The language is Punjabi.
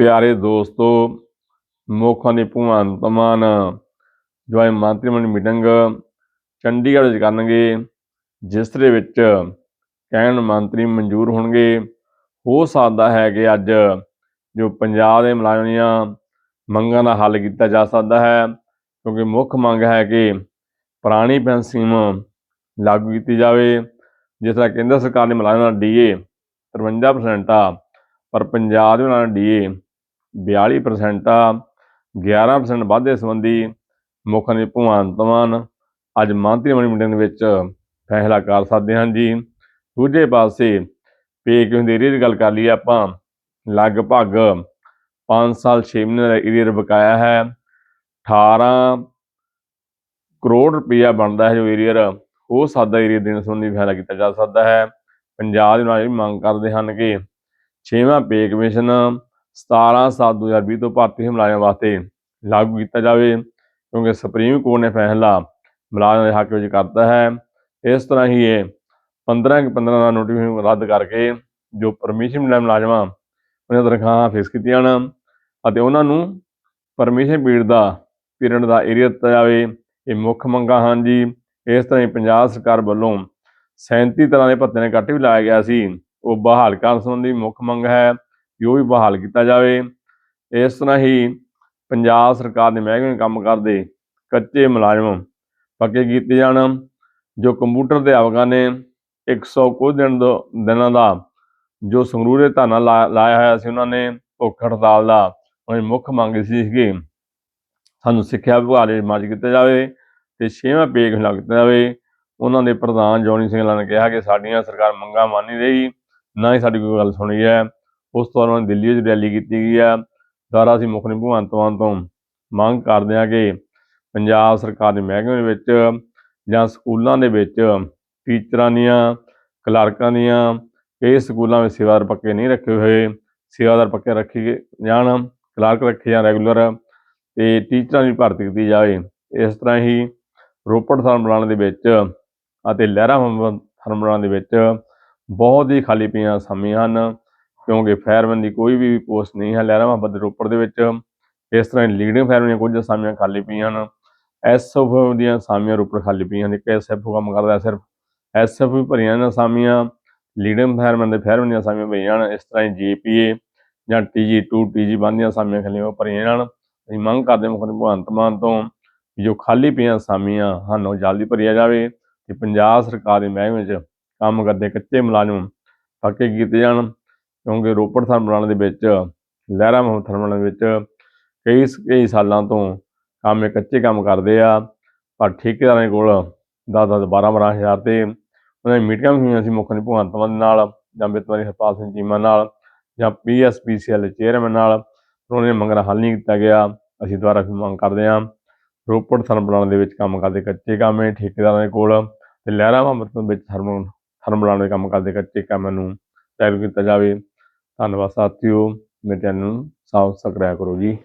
ਪਿਆਰੇ ਦੋਸਤੋ ਮੁੱਖ ਦੀ ਭਗਵੰਤ ਮਾਨ ਜੋ ਹੈ ਮੰਤਰੀ ਮੰਡਲ ਮੀਟਿੰਗ ਚੰਡੀਗੜ੍ਹ ਵਿੱਚ ਕਰਨਗੇ, ਜਿਸ ਦੇ ਵਿੱਚ ਕਹਿਣ ਮੰਤਰੀ ਮਨਜ਼ੂਰ ਹੋਣਗੇ। ਹੋ ਸਕਦਾ ਹੈ ਕਿ ਅੱਜ ਜੋ ਪੰਜਾਬ ਦੇ ਮੁਲਾਜ਼ਮਾਂ ਦੀਆਂ ਮੰਗਾਂ ਦਾ ਹੱਲ ਕੀਤਾ ਜਾ ਸਕਦਾ ਹੈ, ਕਿਉਂਕਿ ਮੁੱਖ ਮੰਗ ਹੈ ਕਿ ਪੁਰਾਣੀ ਪੈਨਸ਼ਨ ਸਕੀਮ ਲਾਗੂ ਕੀਤੀ ਜਾਵੇ, ਜਿਸ ਤਰ੍ਹਾਂ ਕੇਂਦਰ ਸਰਕਾਰ ਨੇ ਮੁਲਾਜ਼ਮਾਂ ਦਾ ਡੀਏ 53% ਆ, ਪਰ ਪੰਜਾਬ ਦੇ ਮੁਲਾਜ਼ਮਾਂ ਦਾ ਡੀਏ 42% ਆ 11% ਵਾਧੇ ਸੰਬੰਧੀ ਮੁੱਖ ਮੰਤਰੀ ਭਗਵੰਤ ਮਾਨ ਅੱਜ ਮੰਤਰੀ ਮੰਡਲ ਮੀਟਿੰਗ ਵਿੱਚ ਫੈਸਲਾ ਕਰ ਸਕਦੇ ਹਨ ਜੀ। ਦੂਜੇ ਪਾਸੇ ਪੇ ਕਿਉਂ ਦੇਰੀ ਦੀ ਗੱਲ ਕਰ ਲਈਏ ਆਪਾਂ, ਲਗਭਗ 5 ਸਾਲ 6 ਮਹੀਨੇ ਦਾ ਏਰੀਅਰ ਬਕਾਇਆ ਹੈ 18 ਕਰੋੜ ਰੁਪਇਆ ਬਣਦਾ ਹੈ ਜੋ ਏਰੀਅਰ, ਉਹ ਸਾਦਾ ਏਰੀਅਰ ਦੇਣ ਸੰਬੰਧੀ ਫੈਸਲਾ ਕੀਤਾ ਜਾ ਸਕਦਾ ਹੈ। ਪੰਜਾਬ ਦੇ ਨਾਲ ਇਹ ਮੰਗ ਕਰਦੇ ਹਨ ਕਿ ਛੇਵਾਂ ਪੇ ਕਮਿਸ਼ਨ 17 7 2020 ਤੋਂ ਭਾਰਤੀ ਮੁਲਾਜ਼ਮਾਂ ਵਾਸਤੇ ਲਾਗੂ ਕੀਤਾ ਜਾਵੇ, ਕਿਉਂਕਿ ਸੁਪਰੀਮ ਕੋਰਟ ਨੇ ਫੈਸਲਾ ਮੁਲਾਜ਼ਮਾਂ ਦੇ ਹੱਕ ਵਿੱਚ ਕਰਤਾ ਹੈ। ਇਸ ਤਰ੍ਹਾਂ ਹੀ ਇਹ 15 ਕਿ 15 ਦਾ ਨੋਟੀਫਿਕੇਸ਼ਨ ਰੱਦ ਕਰਕੇ ਜੋ ਪਰਮਿਸ਼ਨ ਮਿਲਿਆ ਮੁਲਾਜ਼ਮਾਂ ਉਹਨਾਂ ਤਨਖਾਹਾਂ ਫੇਸ ਕੀਤੀਆਂ ਹਨ ਅਤੇ ਉਹਨਾਂ ਨੂੰ ਪਰਮਿਸ਼ਨ ਪੀਰੀਅਡ ਦਾ ਪੀਰੀਅਡ ਦਾ ਏਰੀਆ ਦਿੱਤਾ ਜਾਵੇ। ਇਹ ਮੁੱਖ ਮੰਗਾਂ ਹਨ ਜੀ। ਇਸ ਤਰ੍ਹਾਂ ਹੀ ਪੰਜਾਬ ਸਰਕਾਰ ਵੱਲੋਂ 37 ਤਰ੍ਹਾਂ ਦੇ ਭੱਤੇ ਨੇ ਕੱਟ ਵੀ ਲਾਇਆ ਗਿਆ ਸੀ। ਉਹ ਬਹਾਲ ਕਰਨ ਸੰਬੰਧੀ ਮੁੱਖ ਮੰਗ ਹੈ। ਕਿ ਉਹ ਵੀ ਬਹਾਲ ਕੀਤਾ ਜਾਵੇ। ਇਸ ਤਰ੍ਹਾਂ ਹੀ ਪੰਜਾਬ ਸਰਕਾਰ ਦੇ ਮਹਿਕਮੇ ਕੰਮ ਕਰਦੇ ਕੱਚੇ ਮੁਲਾਜ਼ਮ ਪੱਕੇ ਕੀਤੇ ਜਾਣ, ਜੋ ਕੰਪਿਊਟਰ ਅਧਿਆਪਕਾਂ ਨੇ 100 ਕੁਝ ਦਿਨ ਦੋ ਦਿਨਾਂ ਦਾ ਜੋ ਸੰਗਰੂਰ ਦੇ ਧਰਨਾ ਲਾ- ਲਾਇਆ ਹੋਇਆ ਸੀ ਉਹਨਾਂ ਨੇ ਭੁੱਖ ਹੜਤਾਲ ਦਾ ਉਹਨਾਂ ਦੀ ਮੁੱਖ ਮੰਗ ਸੀ ਕਿ ਸਾਨੂੰ ਸਿੱਖਿਆ ਵਿਭਾਗ ਦੇ ਮਾਰਜ ਕੀਤਾ ਜਾਵੇ ਤੇ ਛੇਵਾਂ ਪੇਗ ਲਾ ਜਾਵੇ। ਉਹਨਾਂ ਦੇ ਪ੍ਰਧਾਨ ਜੋਨੀ ਸਿੰਘਲਾ ਨੇ ਕਿਹਾ ਕਿ ਸਾਡੀਆਂ ਸਰਕਾਰ ਮੰਗਾਂ ਮੰਨ ਨਹੀਂ ਰਹੀ, ਨਾ ਹੀ ਸਾਡੀ ਕੋਈ ਗੱਲ ਸੁਣੀ ਹੈ। ਉਸ ਤੋਂ ਬਾਅਦ ਉਹਨਾਂ ਨੇ ਦਿੱਲੀ ਵਿੱਚ ਰੈਲੀ ਕੀਤੀ ਗਈ ਹੈ ਦੁਆਰਾ ਅਸੀਂ ਮੁੱਖ ਭਗਵੰਤ ਮਾਨ ਤੋਂ ਮੰਗ ਕਰਦੇ ਹਾਂ ਕਿ ਪੰਜਾਬ ਸਰਕਾਰ ਦੇ ਮਹਿਕਮੇ ਦੇ ਵਿੱਚ ਜਾਂ ਸਕੂਲਾਂ ਦੇ ਵਿੱਚ ਟੀਚਰਾਂ ਦੀਆਂ, ਕਲਰਕਾਂ ਦੀਆਂ ਕਈ ਸਕੂਲਾਂ ਵਿੱਚ ਸੇਵਾਦਾਰ ਪੱਕੇ ਨਹੀਂ ਰੱਖੇ ਹੋਏ। ਸੇਵਾਦਾਰ ਪੱਕੇ ਰੱਖੇ ਜਾਣ, ਕਲਰਕ ਰੱਖੇ ਜਾਣ ਰੈਗੂਲਰ ਤੇ ਟੀਚਰਾਂ ਦੀ ਭਰਤੀ ਕੀਤੀ ਜਾਵੇ। ਇਸ ਤਰ੍ਹਾਂ ਹੀ ਰੋਪੜ ਥਰਮਲਾਂ ਦੇ ਵਿੱਚ ਅਤੇ ਲਹਿਰਾ ਬਣਾਉਣ ਦੇ ਵਿੱਚ ਬਹੁਤ ਹੀ ਖਾਲੀ ਪਈਆਂ ਸਮੀਆਂ ਹਨ। ਕਿਉਂਕਿ ਫਾਇਰਮੈਨ ਦੀ ਕੋਈ ਵੀ ਪੋਸਟ ਨਹੀਂ ਹੈ ਲਹਿਰਾ ਮੁਹੱਬਤ ਦੇ ਰੋਪੜ ਦੇ ਵਿੱਚ। ਇਸ ਤਰ੍ਹਾਂ ਹੀ ਲੀਡਿੰਗ ਫਾਇਰਮੈਨ ਕੁਝ ਅਸਾਮੀਆਂ ਖਾਲੀ ਪਈਆਂ ਹਨ। ਐਸਐਫ ਦੀਆਂ ਅਸਾਮੀਆਂ ਰੋਪੜ ਖਾਲੀ ਪਈਆਂ ਨੇ ਇੱਕ ਐਸਐਫ ਕੰਮ ਕਰਦਾ ਸਿਰਫ ਐਸਐਫ ਵੀ ਭਰੀਆਂ ਨੇ ਅਸਾਮੀਆਂ। ਲੀਡਿੰਗ ਫਾਇਰਮੈਨ ਦੇ ਫਾਇਰਮੈਨ ਦੀਆਂ ਅਸਾਮੀਆਂ ਪਈਆਂ ਹਨ। ਇਸ ਤਰ੍ਹਾਂ ਹੀ ਜੀਪੀਏ ਜਾਂ ਟੀਜੀ2 ਟੀਜੀ ਬੰਦ ਦੀਆਂ ਅਸਾਮੀਆਂ ਖਾਲੀ ਉਹ ਭਰੀਆਂ ਜਾਣ। ਅਸੀਂ ਮੰਗ ਕਰਦੇ ਹਾਂ ਮੁੱਖ ਭਗਵੰਤ ਮਾਨ ਤੋਂ ਕਿ ਜੋ ਖਾਲੀ ਪਈਆਂ ਅਸਾਮੀਆਂ ਹਨ, ਉਹ ਜਲਦੀ ਭਰੀਆਂ ਜਾਵੇ ਤੇ ਪੰਜਾਬ ਸਰਕਾਰ ਦੇ ਮਹਿਕਮੇ 'ਚ ਕੰਮ ਕਰਦੇ ਕੱਚੇ ਮੁਲਾਜ਼ਮ ਪੱਕੇ ਕੀਤੇ ਜਾਣ। ਕਿਉਂਕਿ ਰੋਪੜ ਥਰਮਲਾਂ ਦੇ ਵਿੱਚ, ਲਹਿਰਾ ਮੁਹੱਮਦ ਥਰਮਲਾਂ ਦੇ ਵਿੱਚ ਕਈ ਕਈ ਸਾਲਾਂ ਤੋਂ ਕੰਮ ਇਹ ਕੱਚੇ ਕੰਮ ਕਰਦੇ ਆ, ਪਰ ਠੇਕੇਦਾਰਾਂ ਦੇ ਕੋਲ 10 10 12 12 ਹਜ਼ਾਰ ਤੇ ਉਹਨਾਂ ਦੀ ਮੀਟਿੰਗਾਂ ਵੀ ਹੋਈਆਂ ਸੀ ਮੁੱਖ ਮੰਤਰੀ ਭਗਵੰਤ ਮਾਨ ਦੇ ਨਾਲ ਜਾਂ ਵਿੱਤਵਾਰੀ ਹਰਪਾਲ ਸਿੰਘ ਚੀਮਾ ਨਾਲ ਜਾਂ ਪੀਐਸਪੀਸੀਐਲ ਚੇਅਰਮੈਨ ਨਾਲ ਉਹਨਾਂ ਨੇ ਮੰਗਣਾ ਹੱਲ ਨਹੀਂ ਕੀਤਾ ਗਿਆ। ਅਸੀਂ ਦੁਬਾਰਾ ਫਿਰ ਮੰਗ ਕਰਦੇ ਹਾਂ, ਰੋਪੜ ਥਰਮਲਾਂ ਦੇ ਵਿੱਚ ਕੰਮ ਕਰਦੇ ਕੱਚੇ ਕੰਮ ਹੈ ਠੇਕੇਦਾਰਾਂ ਦੇ ਕੋਲ ਤੇ ਲਹਿਰਾ ਮੁਹੱਮਦ ਵਿੱਚ ਥਰਮਲ, ਥਰਮਲਾਂ ਦੇ ਕੰਮ ਕਰਦੇ ਕੱਚੇ ਕੰਮ ਨੂੰ ਚਾਲੂ ਕੀਤਾ ਜਾਵੇ। ਧੰਨਵਾਦ ਸਾਥੀਓ ਮੇਰੇ ਚੈਨਲ ਨੂੰ ਸਬਸਕ੍ਰਾਈਬ ਕਰੋ ਜੀ।